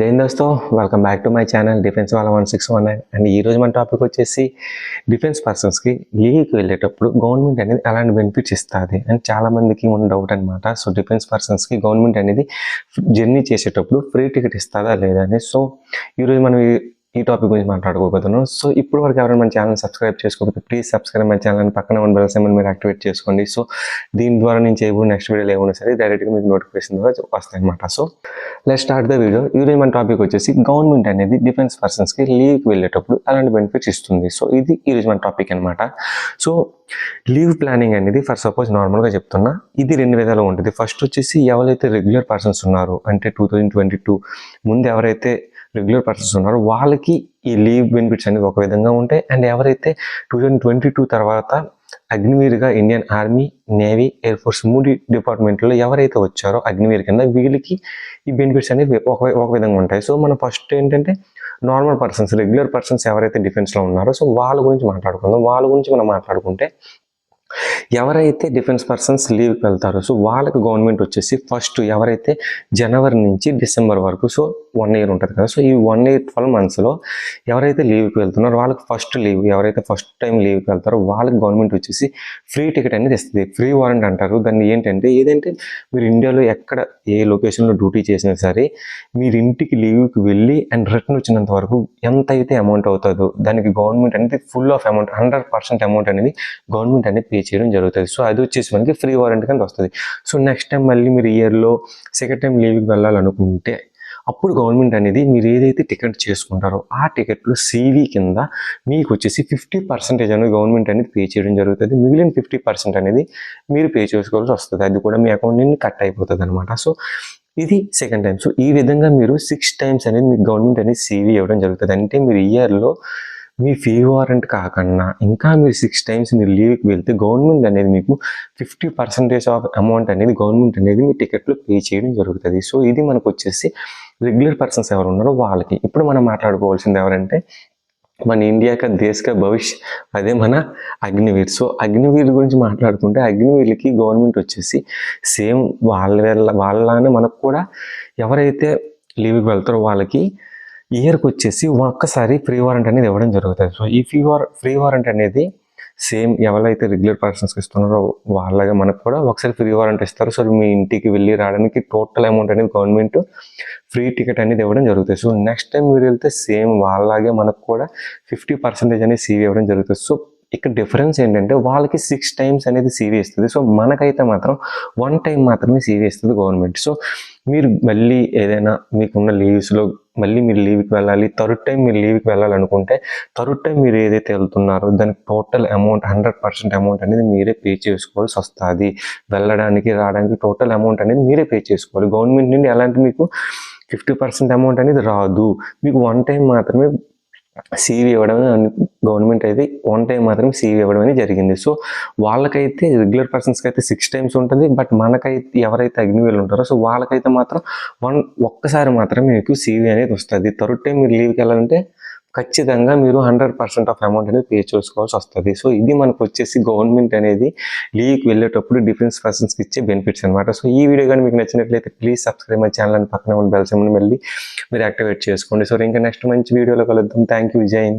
Jain దోస్తో welcome back to my channel defence వాళ్ళ one six one nine and ఈ రోజు మన టాపిక్ వచ్చేసి డిఫెన్స్ పర్సన్స్కి లీవ్కి వెళ్ళేటప్పుడు గవర్నమెంట్ అనేది ఎలాంటి బెనిఫిట్స్ ఇస్తుంది? అండ్ చాలామందికి ఉన్న డౌట్ అనమాట సో డిఫెన్స్ పర్సన్స్కి గవర్నమెంట్ అనేది జర్నీ చేసేటప్పుడు ఫ్రీ టికెట్ ఇస్తుందా లేదా అని. సో ఈరోజు మనం ఈ- టాపిక్ గురించి మాట్లాడుకోబోతున్నాం. సో ఇప్పుడు వరకు ఎవరైనా మన ఛానల్ సబ్స్క్రైబ్ చేసుకోకపోతే ప్లీజ్ సబ్స్క్రైబ్ మై ఛానల్ పక్కన ఉన్న బెల్ సింబల్ మీరు యాక్టివేట్ చేసుకోండి. సో దీని ద్వారా నేను చేయబోయే నెక్స్ట్ వీడియో ఏమైనా సరే డైరెక్ట్గా మీకు నోటిఫికేషన్ ద్వారా వస్తాయి అనమాట so let start the video ఈరోజు మన టాపిక్ వచ్చేసి గవర్నమెంట్ అనేది డిఫెన్స్ పర్సన్స్కి లీవ్కి వెళ్ళేటప్పుడు అలాంటి బెనిఫిట్స్ ఇస్తుంది? సో ఇది ఈరోజు మన టాపిక్ అనమాట సో లీవ్ ప్లానింగ్ అనేది ఫర్ సపోజ్ నార్మల్గా చెప్తున్నా ఇది రెండు విధాలు ఉంటుంది. ఫస్ట్ వచ్చేసి ఎవరైతే రెగ్యులర్ పర్సన్స్ ఉన్నారో అంటే టూ థౌజండ్ ట్వంటీ టూ ముందు ఎవరైతే రెగ్యులర్ పర్సన్స్ ఉన్నారో. వాళ్ళకి ఈ లీవ్ బెనిఫిట్స్ అనేది ఒక విధంగా ఉంటాయి. అండ్ ఎవరైతే టూ థౌజండ్ ట్వంటీ టూ తర్వాత అగ్నివీర్గా Indian army navy air force మూడు డిపార్ట్మెంట్లో ఎవరైతే వచ్చారో అగ్నివీర్ కింద వీళ్ళకి ఈ బెనిఫిట్స్ అనేవి ఒక ఒక విధంగా ఉంటాయి. సో మనం ఫస్ట్ ఏంటంటే నార్మల్ పర్సన్స్ రెగ్యులర్ పర్సన్స్ ఎవరైతే డిఫెన్స్లో ఉన్నారో సో వాళ్ళ గురించి మాట్లాడుకుందాం. వాళ్ళ గురించి మనం మాట్లాడుకుంటే ఎవరైతే డిఫెన్స్ పర్సన్స్ లీవ్కి వెళ్తారో సో వాళ్ళకి గవర్నమెంట్ వచ్చేసి ఫస్ట్ ఎవరైతే జనవరి నుంచి డిసెంబర్ వరకు సో వన్ ఇయర్ ఉంటుంది కదా సో ఈ వన్ ఇయర్ ట్వెల్వ్ మంత్స్లో ఎవరైతే లీవ్కి వెళ్తున్నారో వాళ్ళకి ఫస్ట్ లీవ్ ఎవరైతే ఫస్ట్ టైం లీవ్కి వెళ్తారో వాళ్ళకి గవర్నమెంట్ వచ్చేసి ఫ్రీ టికెట్ అనేది ఇస్తుంది. ఫ్రీ వారెంట్ అంటారు. దాన్ని ఏంటంటే ఏదంటే మీరు ఇండియాలో ఎక్కడ ఏ లొకేషన్లో డ్యూటీ చేసినా సరే మీరు ఇంటికి లీవ్కి వెళ్ళి అండ్ రిటర్న్ వచ్చినంత వరకు ఎంత అయితే అమౌంట్ అవుతుందో దానికి గవర్నమెంట్ అనేది full of amount hundred percent amount అనేది గవర్నమెంట్ అనేది పే చేయడం జరుగుతుంది. సో అది వచ్చేసి మనకి ఫ్రీ వారెంట్ కింద వస్తుంది. సో నెక్స్ట్ టైం మళ్ళీ మీరు ఇయర్లో సెకండ్ టైం లీవ్కి వెళ్ళాలనుకుంటే అప్పుడు గవర్నమెంట్ అనేది మీరు ఏదైతే టికెట్ చేసుకుంటారో ఆ టికెట్లో సీవీ కింద మీకు వచ్చేసి ఫిఫ్టీ పర్సెంటేజ్ అనేది గవర్నమెంట్ అనేది పే చేయడం జరుగుతుంది. మిగిలిన ఫిఫ్టీ పర్సెంట్ అనేది మీరు పే చేసుకోవాల్సి వస్తుంది. అది కూడా మీ అకౌంట్ నుండి కట్ అయిపోతుంది అనమాట సో ఇది సెకండ్ టైం సో ఈ విధంగా మీరు సిక్స్ టైమ్స్ అనేది మీకు గవర్నమెంట్ అనేది సీవీ ఇవ్వడం జరుగుతుంది. అంటే మీరు ఇయర్లో మీ ఫీ వారెంట్ కాకుండా ఇంకా మీరు సిక్స్ టైమ్స్ మీరు లీవ్కి వెళ్తే గవర్నమెంట్ అనేది మీకు ఫిఫ్టీ పర్సెంటేజ్ ఆఫ్ అమౌంట్ అనేది గవర్నమెంట్ అనేది మీ టికెట్లో పే చేయడం జరుగుతుంది. సో ఇది మనకు వచ్చేసి రెగ్యులర్ పర్సన్స్ ఎవరు ఉన్నారో వాళ్ళకి. ఇప్పుడు మనం మాట్లాడుకోవాల్సింది ఎవరంటే మన ఇండియాక దేశక భవిష్య అదే మన అగ్నివీర్. సో అగ్నివీర్ గురించి మాట్లాడుకుంటే అగ్నివీర్లకి గవర్నమెంట్ వచ్చేసి సేమ్ వాళ్ళ వాళ్ళనే మనకు కూడా ఎవరైతే లీవ్కి వెళ్తారో వాళ్ళకి ఇయర్కి వచ్చేసి ఒక్కసారి ఫ్రీ వారెంట్ అనేది ఇవ్వడం జరుగుతుంది. సో ఈ ఫ్రీ వార్ ఫ్రీ వారెంట్ అనేది సేమ్ ఎవరైతే రెగ్యులర్ పర్సన్స్కి ఇస్తున్నారో వాళ్ళగా మనకు కూడా ఒకసారి ఫ్రీ వారెంట్ ఇస్తారు. సో మీ ఇంటికి వెళ్ళి రావడానికి టోటల్ అమౌంట్ అనేది గవర్నమెంట్ ఫ్రీ టికెట్ అనేది ఇవ్వడం జరుగుతుంది. సో నెక్స్ట్ టైం మీరు వెళ్తే సేమ్ వాళ్ళలాగే మనకు కూడా ఫిఫ్టీ పర్సెంటేజ్ అనేది సీవీ ఇవ్వడం జరుగుతుంది. సో ఇక్కడ డిఫరెన్స్ ఏంటంటే వాళ్ళకి సిక్స్ టైమ్స్ అనేది సీవీ ఇస్తుంది. సో మనకైతే మాత్రం వన్ టైం మాత్రమే సీవీ ఇస్తుంది గవర్నమెంట్ సో మీరు మళ్ళీ ఏదైనా మీకున్న లీవ్స్లో మళ్ళీ మీరు లీవ్కి వెళ్ళాలి థర్డ్ టైం మీరు లీవ్కి వెళ్ళాలనుకుంటే థర్డ్ టైం మీరు ఏదైతే వెళ్తున్నారో దానికి total amount hundred percent amount అనేది మీరే పే చేసుకోవాల్సి వస్తుంది. వెళ్ళడానికి రావడానికి టోటల్ అమౌంట్ అనేది మీరే పే చేసుకోవాలి. గవర్నమెంట్ నుండి ఎలాంటి మీకు ఫిఫ్టీ పర్సెంట్ అమౌంట్ అనేది రాదు. మీకు వన్ టైం మాత్రమే సీవీ ఇవ్వడం గవర్నమెంట్ అయితే వన్ టైం మాత్రం సీవీ ఇవ్వడం అనేది జరిగింది. సో వాళ్ళకైతే రెగ్యులర్ పర్సన్స్కి అయితే సిక్స్ టైమ్స్ ఉంటుంది బట్ మనకైతే ఎవరైతే అగ్నివేలు ఉంటారో సో వాళ్ళకైతే మాత్రం వన్ ఒక్కసారి మాత్రమే మీకు సీవీ అనేది వస్తుంది. థర్డ్ టైం మీరు లీవ్కి వెళ్ళాలంటే ఖచ్చితంగా మీరు హండ్రెడ్ పర్సెంట్ ఆఫ్ అమౌంట్ అనేది పే చేసుకోవాల్సి వస్తుంది. సో ఇది మనకు వచ్చేసి గవర్నమెంట్ అనేది లీవ్కి వెళ్ళేటప్పుడు డిఫెన్స్ పర్సన్స్కి ఇచ్చే బెనిఫిట్స్ అనమాట సో ఈ వీడియో కానీ మీకు నచ్చినట్లయితే ప్లీజ్ సబ్స్క్రైబ్ మై ఛానల్ అని పక్కన ఉన్న బెల్ మళ్ళీ మీరు యాక్టివేట్ చేసుకోండి. సో ఇంకా నెక్స్ట్ మంచి వీడియోలో కలుద్దాం. Thank you Vijay